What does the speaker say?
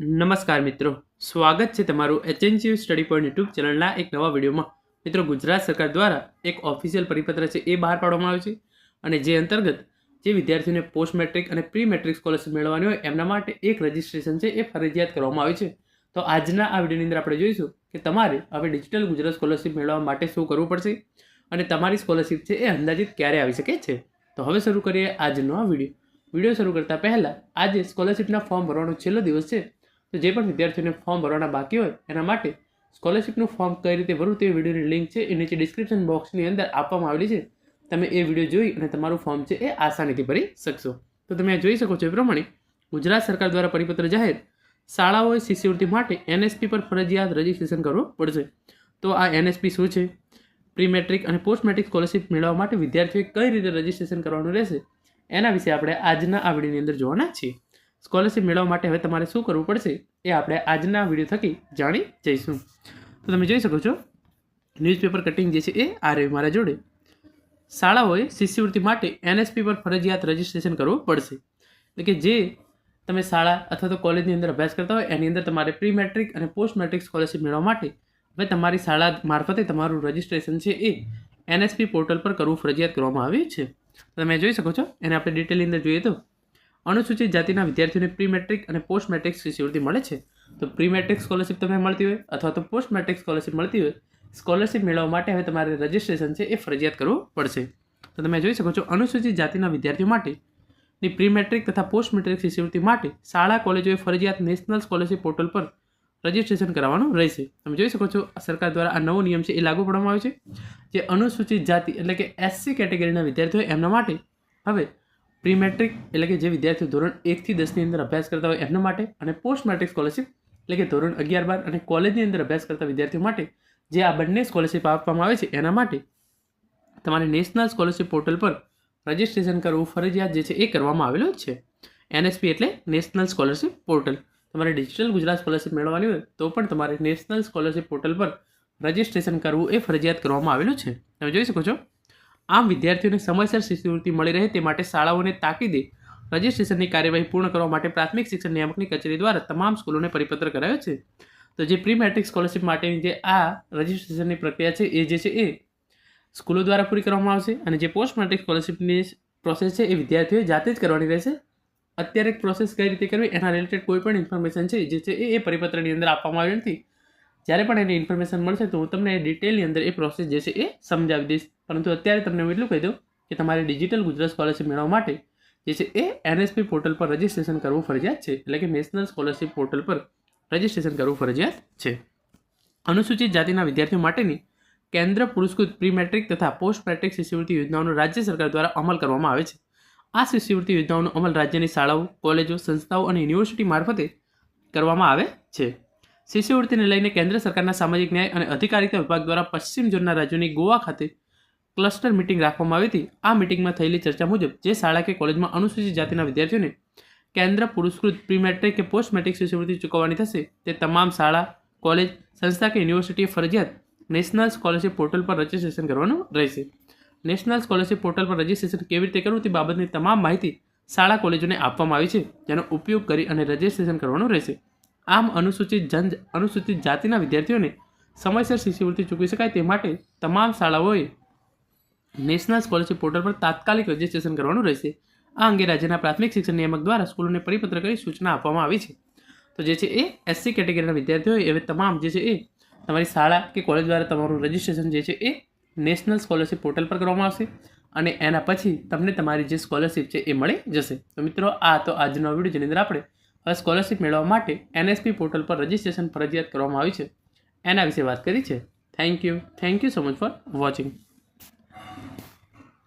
નમસ્કાર મિત્રો. સ્વાગત છે તમારું એચએનજીયુ સ્ટડી પોઈન્ટ યુટ્યુબ ચેનલના એક નવા વિડીયોમાં. મિત્રો, ગુજરાત સરકાર દ્વારા એક ઓફિશિયલ પરિપત્ર છે, એ બહાર પાડવામાં આવ્યો છે અને જે અંતર્ગત જે વિદ્યાર્થીઓને પોસ્ટ મેટ્રિક અને પ્રી મેટ્રિક સ્કોલરશિપ મેળવવાની હોય, એમના માટે એક રજિસ્ટ્રેશન છે, એ ફરજિયાત કરવામાં આવ્યું છે. તો આજના આ વિડીયોની અંદર આપણે જોઈશું કે તમારે હવે ડિજિટલ ગુજરાત સ્કોલરશિપ મેળવવા માટે શું કરવું પડશે અને તમારી સ્કોલરશિપ છે, એ અંદાજિત ક્યારે આવી શકે છે? તો હવે શરૂ કરીએ આજનો આ વીડિયો. વીડિયો શરૂ કરતાં પહેલાં આજે સ્કોલરશિપના ફોર્મ ભરવાનો છેલ્લો દિવસ છે. તો જે પણ વિદ્યાર્થીઓને ફોર્મ ભરવાના બાકી હોય, એના માટે સ્કોલરશિપનું ફોર્મ કઈ રીતે ભરવું તે વિડીયોની લિંક છે એ નીચે ડિસ્ક્રિપ્શન બોક્સની અંદર આપવામાં આવેલી છે. તમે એ વીડિયો જોઈ અને તમારું ફોર્મ છે એ આસાનીથી ભરી શકશો. તો તમે આ જોઈ શકો છો એ પ્રમાણે ગુજરાત સરકાર દ્વારા પરિપત્ર જાહેર શાળાઓએ શિષ્યવૃત્તિ માટે એનએસપી પર ફરજિયાત રજિસ્ટ્રેશન કરવું પડશે. તો આ એનએસપી શું છે? પ્રી મેટ્રિક અને પોસ્ટ મેટ્રિક સ્કોલરશિપ મેળવવા માટે વિદ્યાર્થીઓએ કઈ રીતે રજિસ્ટ્રેશન કરવાનું રહેશે? એના વિશે આપણે આજના આ વિડીયોની અંદર જોવાના છીએ. સ્કોલરશિપ મેળવવા માટે હવે તમારે શું કરવું પડશે એ આપણે આજના વીડિયો થકી જાણી જઈશું. તો તમે જોઈ શકો છો ન્યૂઝપેપર કટિંગ જે છે એ આ રહ્યું મારા જોડે. શાળાઓએ શિષ્યવૃત્તિ માટે એનએસપી પર ફરજિયાત રજિસ્ટ્રેશન કરવું પડશે. એટલે કે જે તમે શાળા અથવા તો કોલેજની અંદર અભ્યાસ કરતા હોય, એની અંદર તમારે પ્રી મેટ્રિક અને પોસ્ટ મેટ્રિક સ્કોલરશિપ મેળવવા માટે હવે તમારી શાળા મારફતે તમારું રજિસ્ટ્રેશન છે એ એનએસપી પોર્ટલ પર કરવું ફરજિયાત કરવામાં આવ્યું છે. તમે જોઈ શકો છો, એને આપણે ડિટેલની અંદર જોઈએ તો અનુસૂચિત જાતિના વિદ્યાર્થીઓને પ્રી મેટ્રિક અને પોસ્ટ મેટ્રિક શિષ્યવૃત્તિ મળે છે. તો પ્રી મેટ્રિક સ્કોલરશિપ તમને મળતી હોય અથવા તો પોસ્ટ મેટ્રિક સ્કોલરશિપ મળતી હોય સ્કોલરશિપ મેળવવા માટે હવે તમારે રજિસ્ટ્રેશન છે એ ફરજિયાત કરવું પડશે. તો તમે જોઈ શકો છો, અનુસૂચિત જાતિના વિદ્યાર્થીઓ માટે ની પ્રી મેટ્રિક તથા પોસ્ટ મેટ્રિક શિષ્યવૃત્તિ માટે શાળા કોલેજોએ ફરજિયાત નેશનલ સ્કોલરશિપ પોર્ટલ પર રજિસ્ટ્રેશન કરાવવાનું રહેશે. તમે જોઈ શકો છો સરકાર દ્વારા આ નવો નિયમ છે એ લાગુ પાડવામાં આવ્યો છે, જે અનુસૂચિત જાતિ એટલે કે એસસી કેટેગરીના વિદ્યાર્થીઓ એમના માટે હવે પ્રી મેટ્રિક એટલે કે જે વિદ્યાર્થીઓ ધોરણ એકથી દસની અંદર અભ્યાસ કરતા હોય એમના માટે અને પોસ્ટ મેટ્રિક સ્કોલરશિપ એટલે કે ધોરણ અગિયાર બાર અને કોલેજની અંદર અભ્યાસ કરતા વિદ્યાર્થીઓ માટે જે આ બંને સ્કોલરશિપ આપવામાં આવે છે, એના માટે તમારે નેશનલ સ્કોલરશિપ પોર્ટલ પર રજિસ્ટ્રેશન કરવું, ફરજિયાત જે છે એ કરવામાં આવેલું છે. એનએસપી એટલે નેશનલ સ્કોલરશિપ પોર્ટલ. તમારે ડિજિટલ ગુજરાત સ્કોલરશિપ મેળવવાની હોય તો પણ તમારે નેશનલ સ્કોલરશિપ પોર્ટલ પર રજિસ્ટ્રેશન કરવું એ ફરજિયાત કરવામાં આવેલું છે. તમે જોઈ શકો છો આમ વિદ્યાર્થીઓને સમયસર શિષ્યવૃત્તિ મળી રહે તે માટે શાળાઓને તાકીદે રજિસ્ટ્રેશનની કાર્યવાહી પૂર્ણ કરવા માટે પ્રાથમિક શિક્ષણ નિયામકની કચેરી દ્વારા તમામ સ્કૂલોને પરિપત્ર કરાયો છે. તો જે પ્રી મેટ્રિક સ્કોલરશિપ માટેની જે આ રજિસ્ટ્રેશનની પ્રક્રિયા છે, એ જે છે, એ સ્કૂલો દ્વારા પૂરી કરવામાં આવશે અને જે પોસ્ટ મેટ્રિક સ્કોલરશિપની પ્રોસેસ છે, એ વિદ્યાર્થીઓએ જાતે જ કરવાની રહેશે. અત્યારે પ્રોસેસ કઈ રીતે કરવી એના રિલેટેડ કોઈ પણ ઇન્ફોર્મેશન છે, જે છે એ પરિપત્રની અંદર આપવામાં આવી નથી. જ્યારે પણ એની ઇન્ફોર્મેશન મળશે તો હું તમને ડિટેલની અંદર એ પ્રોસેસ જે છે એ સમજાવી દઈશ. પરંતુ અત્યારે તમને હું એટલું કહી દઉં કે તમારે ડિજિટલ ગુજરાત સ્કોલરશિપ મેળવવા માટે જે છે એ એનએસપી પોર્ટલ પર રજિસ્ટ્રેશન કરવું ફરજિયાત છે. એટલે કે નેશનલ સ્કોલરશિપ પોર્ટલ પર રજિસ્ટ્રેશન કરવું ફરજિયાત છે. અનુસૂચિત જાતિના વિદ્યાર્થીઓ માટેની કેન્દ્ર પુરસ્કૃત પ્રી મેટ્રિક તથા પોસ્ટ મેટ્રિક શિષ્યવૃત્તિ યોજનાઓનો રાજ્ય સરકાર દ્વારા અમલ કરવામાં આવે છે. આ શિષ્યવૃત્તિ યોજનાઓનો અમલ રાજ્યની શાળાઓ, કોલેજો, સંસ્થાઓ અને યુનિવર્સિટી મારફતે કરવામાં આવે છે. શિષ્યવૃત્તિને લઈને કેન્દ્ર સરકારના સામાજિક ન્યાય અને અધિકારિતા વિભાગ દ્વારા પશ્ચિમ ઝોનના રાજ્યોની ગોવા ખાતે ક્લસ્ટર મિટિંગ રાખવામાં આવી હતી. આ મિટિંગમાં થયેલી ચર્ચા મુજબ જે શાળા કે કોલેજમાં અનુસૂચિત જાતિના વિદ્યાર્થીઓને કેન્દ્ર પુરસ્કૃત પ્રી મેટ્રિક કે પોસ્ટ મેટ્રિક શિષ્યવૃત્તિ ચૂકવવાની થશે, તે તમામ શાળા, કોલેજ, સંસ્થા કે યુનિવર્સિટીએ ફરજિયાત નેશનલ સ્કોલરશિપ પોર્ટલ પર રજિસ્ટ્રેશન કરવાનું રહેશે. નેશનલ સ્કોલરશિપ પોર્ટલ પર રજિસ્ટ્રેશન કેવી રીતે કરવું તે બાબતની તમામ માહિતી શાળા કોલેજોને આપવામાં આવી છે, જેનો ઉપયોગ કરી અને રજિસ્ટ્રેશન કરવાનું રહેશે. આમ અનુસૂચિત જન, અનુસૂચિત જાતિના વિદ્યાર્થીઓને સમયસર શિષ્યવૃત્તિ ચૂકવી શકાય તે માટે તમામ શાળાઓએ નેશનલ સ્કોલરશિપ પોર્ટલ પર તાત્કાલિક રજિસ્ટ્રેશન કરવાનું રહેશે. આ અંગે રાજ્યના પ્રાથમિક શિક્ષણ નિયામક દ્વારા સ્કૂલોને પરિપત્ર કરી સૂચના આપવામાં આવી છે. તો જે છે એ એસસી કેટેગરીના વિદ્યાર્થીઓએ એવે તમામ જે છે એ તમારી શાળા કે કોલેજ દ્વારા તમારું રજિસ્ટ્રેશન જે છે એ નેશનલ સ્કોલરશિપ પોર્ટલ પર કરવામાં આવશે અને એના પછી તમને તમારી જે સ્કોલરશિપ છે એ મળી જશે. તો મિત્રો, આ તો આજનો વીડિયો જેની અંદર આપણે સ્કોલરશિપ મેળવવા માટે એનએસપી પોર્ટલ પર રજિસ્ટ્રેશન ફરજિયાત કરવામાં આવ્યું છે. એના વિશે વાત કરી છે. Thank you thank you so much for watching